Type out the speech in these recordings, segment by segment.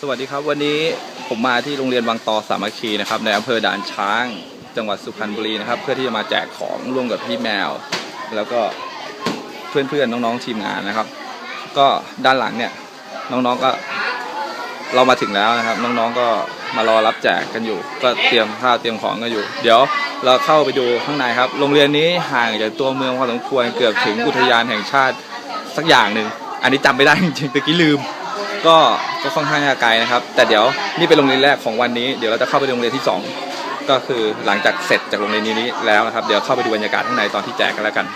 สวัสดีครับวันนี้ผมมาที่โรงเรียนวังตอสามัคคีนะครับในอำเภอด่านช้าง จังหวัดสุพรรณบุรีนะครับ เพื่อที่จะมาแจกของร่วมกับพี่แมว แล้วก็เพื่อนๆน้องๆทีมงานนะครับ ก็ด้านหลังเนี่ยน้องๆก็เรามาถึงแล้วนะครับ น้องๆก็มารอรับแจกกันอยู่ ก็เตรียมข้าวเตรียมของกันอยู่ เดี๋ยวเราเข้าไปดูข้างในครับ โรงเรียนนี้ห่างจากตัวเมืองพอสมควรเกือบถึงอุทยานแห่งชาติสักอย่างหนึ่งอันนี้จำไม่ได้จริงๆตะกี้ลืม ก็ก็ค่อนข้างจะไกลนะครับ แต่เดี๋ยวนี่เป็นโรงเรียนแรกของวันนี้เดี๋ยวเราจะเข้าไปโรงเรียนที่สองก็คือหลังจากเสร็จจากโรงเรียนนี้แล้วนะครับ เดี๋ยวเข้าไปดูบรรยากาศข้างในตอนที่แจกกันแล้วกัน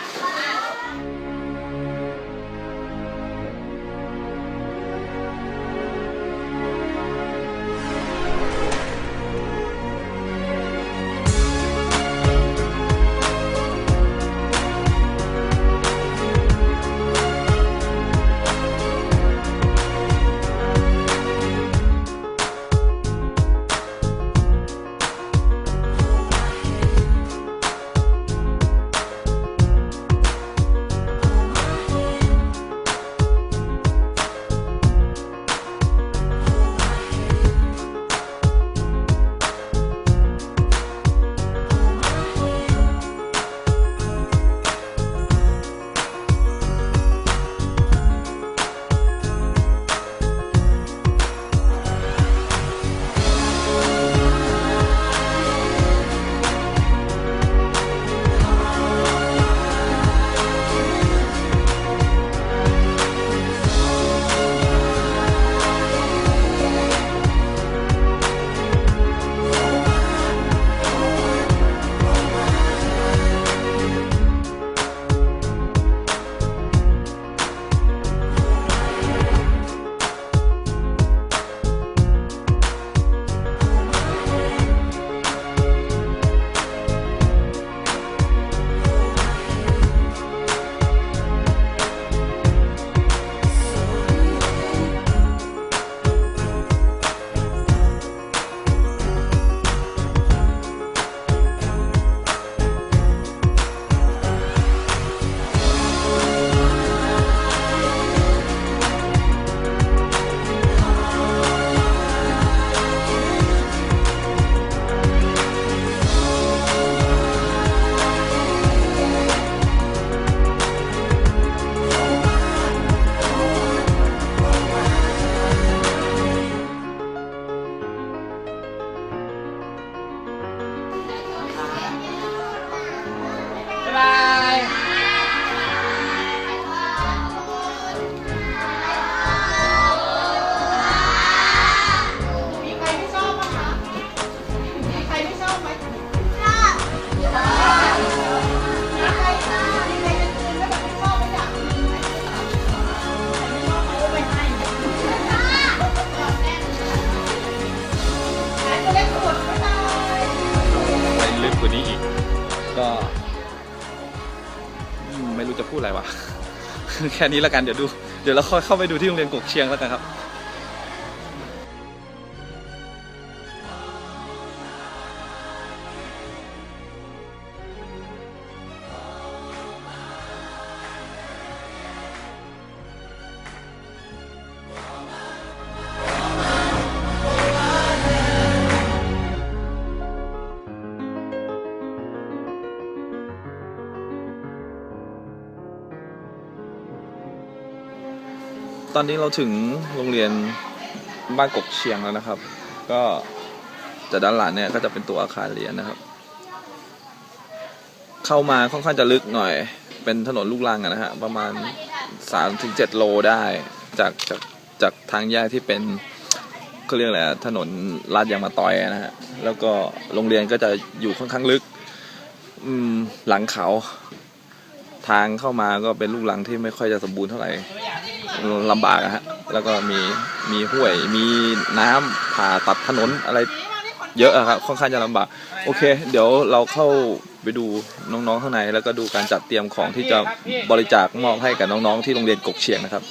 อะไรวะ แค่นี้แล้วกันเดี๋ยวดู เดี๋ยวเราค่อยเข้าไปดูที่โรงเรียนกกเชียงแล้วกันครับ อนนี้เราถึงโรงเรียนบ้านกกเชียงแล้วนะครับ ก็จากด้านหลังเนี่ยก็จะเป็นตัวอาคารเรียนนะครับ เข้ามาค่อนข้างจะลึกหน่อย เป็นถนนลูกรังนะฮะประมาณ3-7ถึงโลได้จากจากจากทางแยกที่เป็นเขาเรียกอะไรอะถนนลาดยางมาต่อยนะฮะแล้วก็โรงเรียนก็จะอยู่ค่อนข้างลึกอืมหลังเขา ทางเข้ามาก็เป็นลูกรังที่ไม่ค่อยจะสมบูรณ์เท่าไหร่ ลำบากอะฮะแล้วก็มีมีห้วยมีน้ำผ่าตัดถนนอะไรเยอะอะครับค่อนข้างจะลำบากโอเค เดี๋ยวเราเข้าไปดูน้องๆข้างใน แล้วก็ดูการจัดเตรียมของที่จะบริจาคมอบให้กับน้องๆที่โรงเรียนกกเชียงนะครับ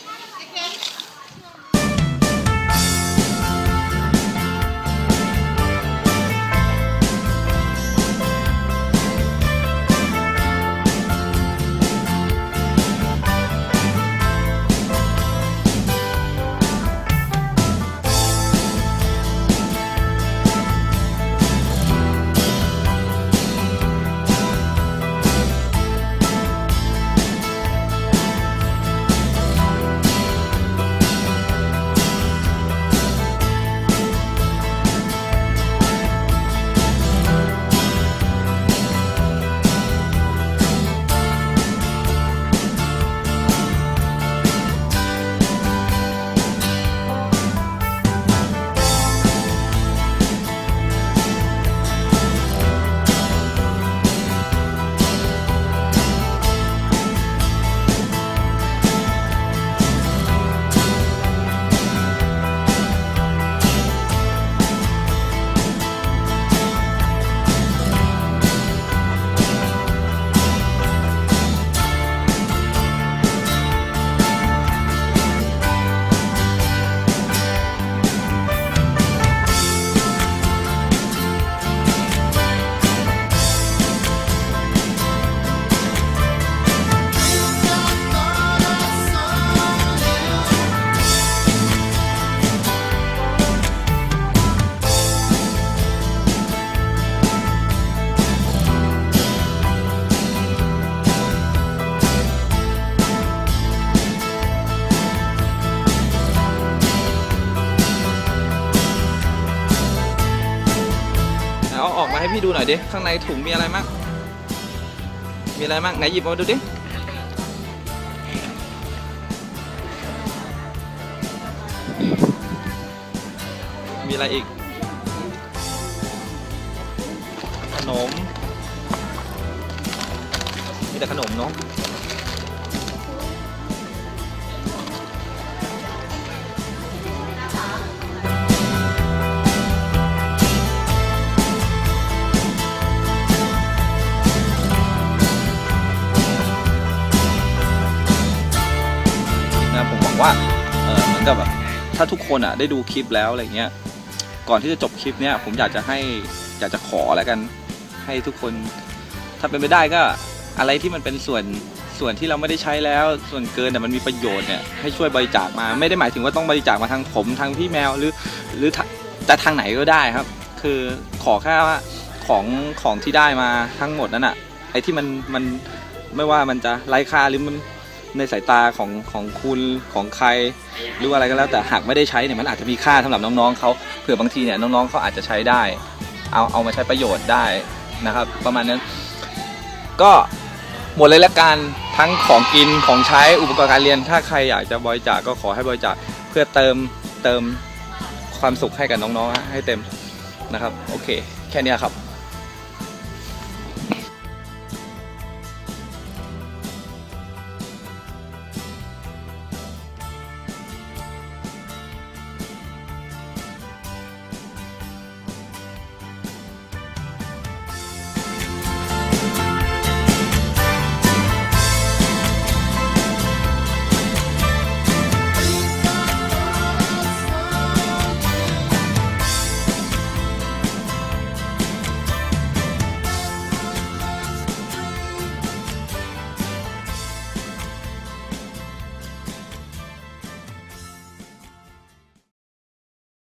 ออกมาให้พี่ดูหน่อยดิ ข้างในถุงมีอะไรมั่งมีอะไรมั่งไหนหยิบมาดูดิ มีอะไรอีก ขนม มีแต่ขนมเนาะ ว่าเออเหมือนกับแบบถ้าทุกคนอะได้ดูคลิปแล้วอะไรเงี้ยก่อนที่จะจบคลิปเนี้ยผมอยากจะให้อยากจะขอแล้วกันให้ทุกคน ถ้าเป็นไปได้ก็อะไรที่มันเป็นส่วนส่วนที่เราไม่ได้ใช้แล้วส่วนเกินแต่มันมีประโยชน์เนี่ยให้ช่วยบริจาคมาไม่ได้หมายถึงว่าต้องบริจาคมาทางผมทางพี่แมวหรือ หรือจะทางไหนก็ได้ครับ คือขอแค่ว่าของของที่ได้มาทั้งหมดนั้นอะไอ้ที่มันมันไม่ว่ามันจะไร้ค่าหรือมัน ในสายตาของของคุณของใครหรืออะไรก็แล้วแต่หากไม่ได้ใช้เนี่ยมันอาจจะมีค่าสำหรับน้องๆเขาเผื่อบางทีเนี่ยน้องๆเขาอาจจะใช้ได้ เอาเอามาใช้ประโยชน์ได้นะครับ ประมาณนั้นก็หมดเลยละกันทั้งของกินของใช้อุปกรณ์การเรียน ถ้าใครอยากจะบริจาคก็ขอให้บริจาคเพื่อเติมเติมความสุขให้กับน้องๆให้เต็มนะครับ โอเค แค่นี้ครับ